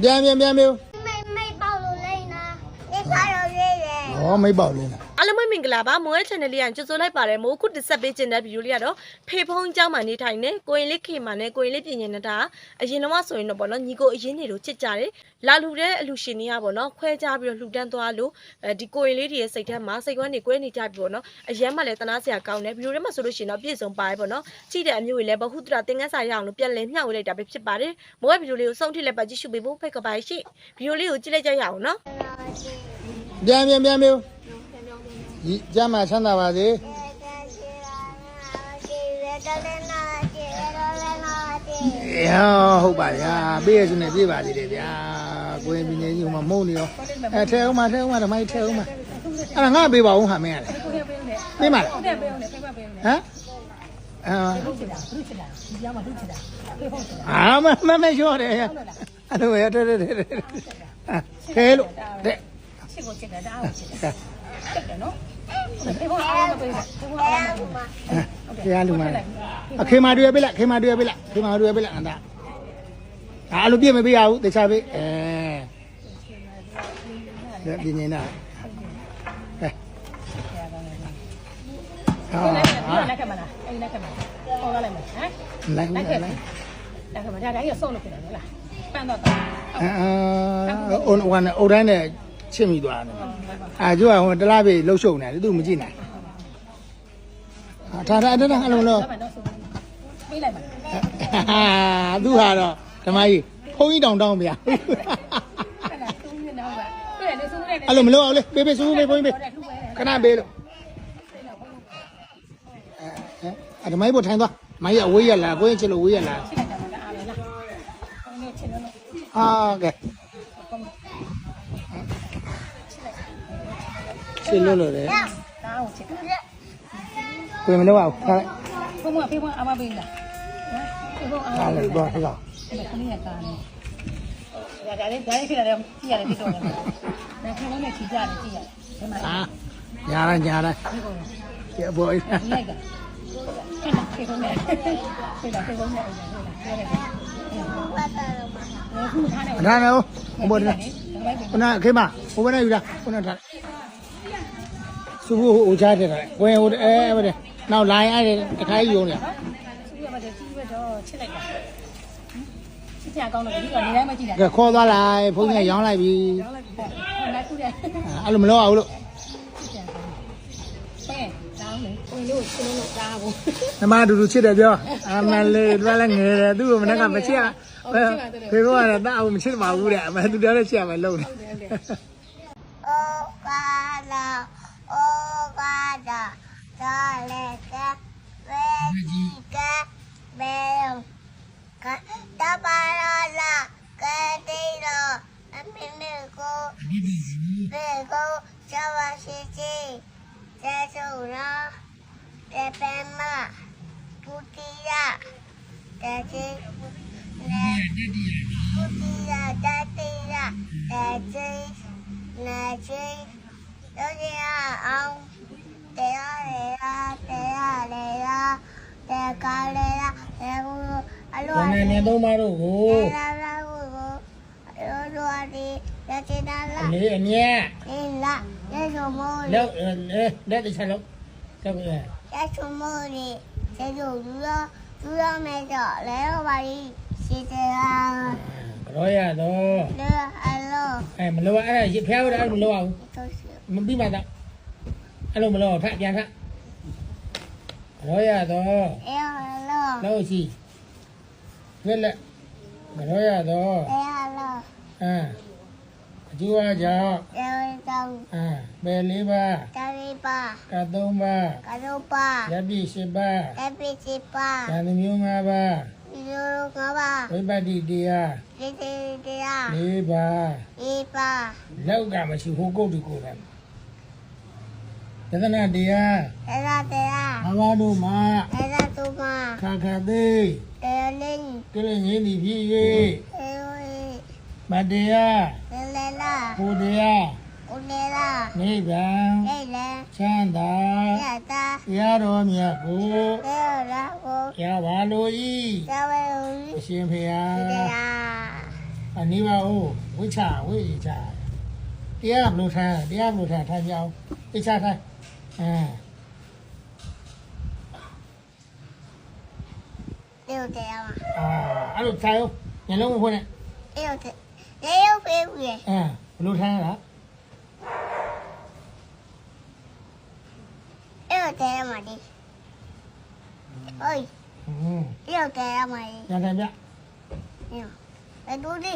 ပြန်ပြန်ပြန်မျိုးမိတ်မိတ်ပေါက်လို့လိမ့်လားဒီစားလို့ရရဲ့ဩမိတ်ပေါက်လိမ့်လား မင်္ဂလာပါမိုးရဲ့ channel လေးကကြိုဆိုလိုက်ပါတယ်မိုးခုတစ်ဆက်ပေးခြင်းတဲ့ဗီဒီယိုလေးကတော့ဖေဖုံးเจ้าမှာနေထိုင်နေကိုရင်လေးခေမာနဲ့ကိုရင်လေးပြင်ញနေတာအရင်တော့ဆိုရင်တော့ဗောနော်ညီကိုအရင်နေလို့ချစ်ကြတယ်လာလူတဲ့အလူရှင်တွေကဗောနော်ခွဲကြပြီးတော့လှူဒန်းသွားလို့အဲဒီကိုရင်လေးတွေရဲ့စိတ်ထဲမှာစိတ်ကွမ်းတွေကွဲနေကြပြီဗောနော်အရင်မှလည်းတနာစရာကောင်းတယ်ဗီဒီယိုထဲမှာဆိုလို့ရှိရင်တော့ပြည့်စုံပါတယ်ဗောနော်ကြည့်တဲ့အမျိုးတွေလည်းဘဟုတရသင်ခန်းစာရအောင်လို့ပြန်လည်မျှဝေလိုက်တာပဲဖြစ်ပါတယ်မိုးရဲ့ဗီဒီယိုလေးကိုဆုံးထိလက်ပါကြည့်ရှုပေးဖို့ဖိတ်ကပါရှိဗီဒီယိုလေးကိုကြည့်လိုက်ကြရအောင်နော် ပြန်ပြန်ပြန်မျိုး ဒီကျမ်းမှာချမ်းသာပါစေအေးဟောဟုတ်ပါဗျာပေးရစုနဲ့ပြေးပါသေးတယ်ဗျာကိုရင်ပြင်းနေကြီးဟိုမှာမုန်းနေရောအဲထဲအောင်မထဲအောင်မဓမ္မကြီးထဲအောင်မအဲ့ဒါငါပေးပါဦးဟာမင်းရတယ်ပေးမလားဟမ်အာမမမရောတယ်အဲ့လိုရတဲ့တဲ့တဲ့ခဲလို့တဲ့ချ စ်ကိုချစ်တယ်တအားကိုချစ်တယ်တက်တယ်နော်ဖေဖေအားမပေးဘူးဖေဖေအားမပေးဘူးဘုရားလူမအခေမာတွေ့ပေးလိုက်ခေမာတွေ့ပေးလိုက်ခေမာတွေ့ပေးလိုက်အန္တာအားလို့ပြည့်မပေးရဘူးတခြားပေးအဲပြင်းနေတာဟဲ့ဟာလက်လက်ခက်မလားအဲ့လက်ခက်မလားဟောရလိုက်မယ်ဟမ်လိုက်လိုက်လိုက်လက်ခက်မဒါတိုင်းရဆုံးလို့ဖြစ်တယ်လားပန်းတော့တာအာအုံဝန်အုံတိုင်းနဲ့ ချစ်မိသွားတယ်အာကျိုးကဟိုတလားပြေလှုပ်ရှုံနေတယ်သူမကြည့်နိုင်အာထားထားထားအဲ့လိုလို့တော့တော့ဆုံးပေးလိုက်ပါဟာသူဟာတော့ဓမ္မကြီးဖုန်းကြီးတောင်တောင်းဗျာအဲ့ဒါသုံးရတော့ပါတွေ့တယ်ဆုံးရတယ်အဲ့လိုမလုပ်အောင်လေပေးပေးစူးပေးဘုန်းကြီးပေးခဏပေးလို့အဲဓမ္မကြီးပေါ်ထိုင်သွားမိုင်းရဝေးရလားကိုရင်ချစ်လို့ဝေးရလားချစ်လိုက် တာလည်းအားလည်းလားဟိုနေ့ချစ်လို့အာကဲချစ်လို့လို့လေတာကိုချစ်တယ်ကိုမလုပ်အောင်ထားလိုက်ဘုံမဖေဖေအားမပေးလားဟမ်ဖေဖေအားထားမလိုပေးက်ဘူးတော့ဟောအဲ့ဒါခဏရကားနေဒါလည်းဒါလည်းဖြစ်တယ်ကြည့်ရတယ်ဒီတော့လည်းဒါခဏနဲ့ချီကြတယ်ကြည့်ရတယ်ဒီမှာအာညာရညာရဒီကောင်ကျဘောလိုက်ကဟဲ့လားဖေဖုန်းနဲ့ဖေလာဖေဖုန်းနဲ့ဟုတ်လားဟုတ်လားခုထားနေမထားနဲ့ဟိုဘောတယ်ဒါပဲခုနခေမဟိုဘက်နဲ့ယူလားခုနထား စုဖို့ဟိုချားတယ်ကိုရင်ဟိုအဲဗတဲ့နောက်လိုင်းအဲ့တခါကြီးယုံနေသူကမှကြီးပဲတော့ချစ်လိုက်တာချစ်ချကောင်းလို့ဒီကနေတိုင်းမကြည့်တာကဲခေါ်သွားလိုက်ဖုန်းကြီးရောင်းလိုက်ပြီရောင်းလိုက်ပြီဟုတ်လားခုတည်းအဲ့လိုမလုပ်အောင်လို့ချစ်ချကောင်းဟဲ့တောင်းလေကိုင်းလို့ချင်းလို့တားဘူးနမတူတူချစ်တယ်ပြောအမလေးတွားလည်းငယ်တယ်သူ့ကိုမနေ့ကမချစ်ရဖေကောကတော့တာအောင်မချစ်ပါဘူးတဲ့အမသူတရားနဲ့ချစ်ရမယ်လုံး だ誰か上にかベロンかたばららかてろあみみこみこしゃわしちせそらてぺまくきらてちねくきらてちらてちねちどじゃあん တို့ရအောင်တရားလေလားတရားလေလားတေကားလေလားတေဘူးအလိုအနည်းနည်းသုံးပါတော့ကိုတရားလာဘူးကိုအလိုလိုအဒီရချင်တာလားလေအမြဲအင်းလားရချုံမိုးလက်လက်တစ်ချက်လုံးတော့ရရချုံမိုးလေကျေကျူလူရလူရမဲတော့လဲတော့ပါလိရှိတယ်လားရောရတော့လေအလိုအဲမလို့အဲ့ဒါဖျားရအဲ့မလို့အောင်တို့ရှိမပြီးပါတော့ အဲ့လိုမလို့ထပြန်ထရောရတော့အဲလိုလို့ရှိလက်လက်ရောရတော့အဲလိုအာအကျိုးအကြောင်းအဲတော့အာဘယ်လေးပါတာရီပါကသုံးပါကရုပါရပ်ပြည့်၈ပါးတပိစီပါဉာဏ်မျိုး၅ပါးဒီလိုငါပါဝိပဿတိတရားဒီဒီတရား၄ပါးဒီပါလောက်ကမရှိဟိုကုတ်တူကိုယ်တ ယ်သဒနာတရားအဲဒါတရားအဘာတို့မှာအဲဒါသူမခါခါသေးတရားလင်းကလေးငင်းသည်ဖြစ်အဲ၍မတရားဝေလေလာဘုရားဦးနေလာနိဗ္ဗာန်လေလေချမ်းသာရတာတရားတော်မြတ်ကိုတေရာကိုရပါလို၏တဝဲဦးအရှင်ဖေဟာတရားအနေပါဦးဝိချဝိချတရားဘလို့ထိုင်တရားဘလို့ထိုင်ထိုင်ကြအောင်ဝိချထို อืมအဲ့လိုတရားမှာအာအဲ့လိုထိုင်အောင်ညလုံးမဖွင့်နဲ့အဲ့လိုလေရုပ်ပေးဘူးလေအဲဘယ်လိုထိုင်ရတာအဲ့လိုတရားမှာဒီဟိုอืม အဲ့လိုတရားမှာဒီညံတယ်ဗျ အဲ့လိုလေ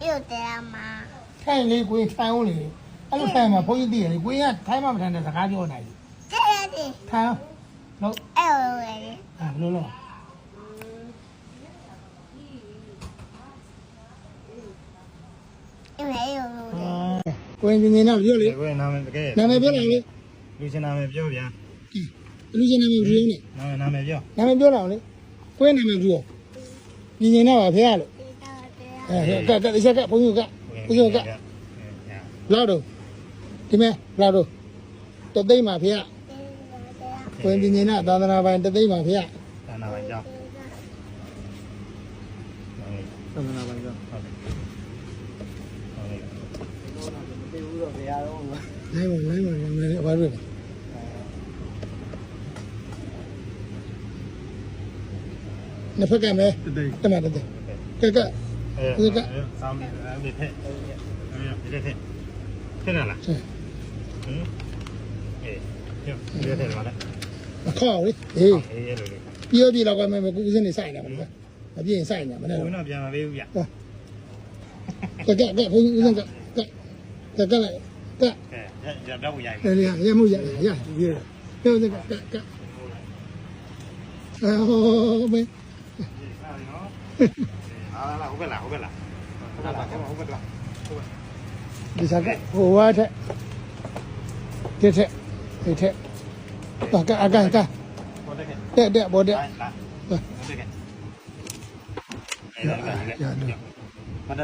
的， 六点嘛， ထိုင်လေကိုယ်ထိုင်အောင်လေအဲ့လိုထိုင်မှာဘုန်းကြီးသိရတယ်ကိုယ်ကထိုင်မှမထိုင်တဲ့စကားပြောနိုင်ဘူး 这样的， ထိုင်အောင်လို့ 哎呦喂， အဲဘလို့လို့ 因为有路的， ကိုယ်ပြင်းနေတော့ပြောလေ ကိုယ်နာမည်တကယ် နာမည်ပြောလိုက်လေ လူချင်းနာမည်ပြောဗျာ လူချင်းနာမည်ပြောနေ နာမည်နာမည်ပြော နာမည်ပြောတော့လေကိုယ်နာမည်ပြောပြင်းနေတော့ဖေရလို့ အဲကကကစကဘုန်းကြီးကဘုန်းကြီးကလောက်တော့ဒီမဲ့လောက်တော့တသိမ့်ပါဖေရကိုယ်ပြင်းနေတော့သာသနာပိုင်တသိမ့်ပါဖေရသာနာပိုင်ကြောင်းသာသနာပိုင်ကဟုတ်တယ်ဟုတ်တယ်နိုင်ပါနိုင်ပါနိုင်ပါဘာလို့လဲနှစ်ဖက်ကမဲတမတတဲ့ကက အဲဆောင်းနေတယ်ဖက်အဲဒီဖက်ဖက်လာလားဟင်အေးဒီဖက်လာလားအခေါ်လေအေးအေးအဲ့လိုလေပြောပြတော့ကမဲကုကုစင်းနေဆိုင်နေမှာလေမပြင်းဆိုင်နေမှာလေဘုန်းတော်ပြန်မပေးဘူးဗျကကကဘုန်းကြီးဦးစင်းကကကကလည်းကကဲရတော့ရိုက်လေရမှုရရရပြောစကကကအော်မေဟာလာဟုတ်ကဲ့လားဟုတ်ကဲ့လားဟုတ်ကဲ့လားဟုတ်ကဲ့လားဒီစကဟိုဝါထက်တဲ့ထက်ဒီထက်အကအကကဟိုတက်ကဲတဲ့တဲ့ဘောတဲ့လာလာဟုတ်ကဲ့အေးရရရမတ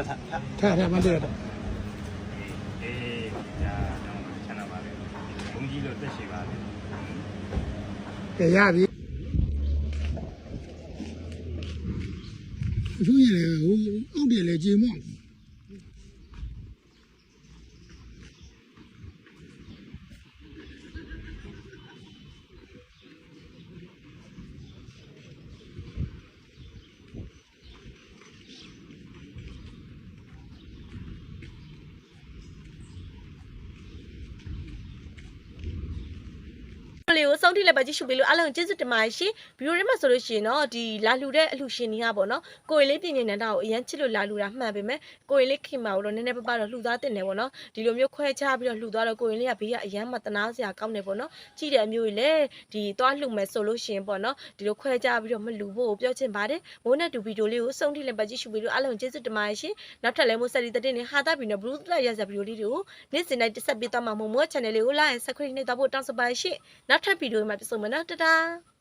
တ်ထားထားထားမတဲ့အေးညာတော့ချမ်းသာပါလေဘုန်းကြီးတို့တက်ရှိပါလေကဲရပြီသူရလေဟိုအောက်တယ်လေကြေမော့ လေးကိုစောင့်ထိလည်းပဲကြည့်ရှုပေးလို့အားလုံးကျေးဇူးတင်ပါတယ်ရှင်ဗီဒီယိုထဲမှာဆိုလို့ရှိရင်တော့ဒီလာလူတဲ့အလှရှင်တွေကပေါ့နော်ကိုရင်လေးပြင်နေနေတာကိုအရန်ချစ်လို့လာလူတာမှန်ပေမဲ့ကိုရင်လေးခင်မာကိုတော့နည်းနည်းပါးပါးတော့လှူသားတင်တယ်ပေါ့နော်ဒီလိုမျိုးခွဲခြားပြီးတော့လှူသွားတော့ကိုရင်လေးကဘေးကအရန်မတနာစရာကောင်းတယ်ပေါ့နော်ကြည့်တဲ့အမျိုးကြီးလည်းဒီသွားလှူမယ်ဆိုလို့ရှိရင်ပေါ့နော်ဒီလိုခွဲခြားပြီးတော့မလှူဖို့ပြောချင်ပါတယ်မိုးနဲ့တူဗီဒီယိုလေးကိုစောင့်ထိလည်းပဲကြည့်ရှုပေးလို့အားလုံးကျေးဇူးတင်ပါတယ်ရှင်နောက်ထပ်လည်းမိုးဆက်လီတဲ့နေဟာတာပြီးတော့ဘလူးလာရစဗီဒီယိုလေးတွေကိုနေ့စဉ်တိုင်းတက်ဆက်ပေးသွားမှာမို့မိုး channel လေးကို like and subscribe နှိပ်သွားဖို့တောင်းဆိုပါရှင်နောက်ထပ်ဗီဒီယိုမှာပြန်ဆုံမယ်နော်တတား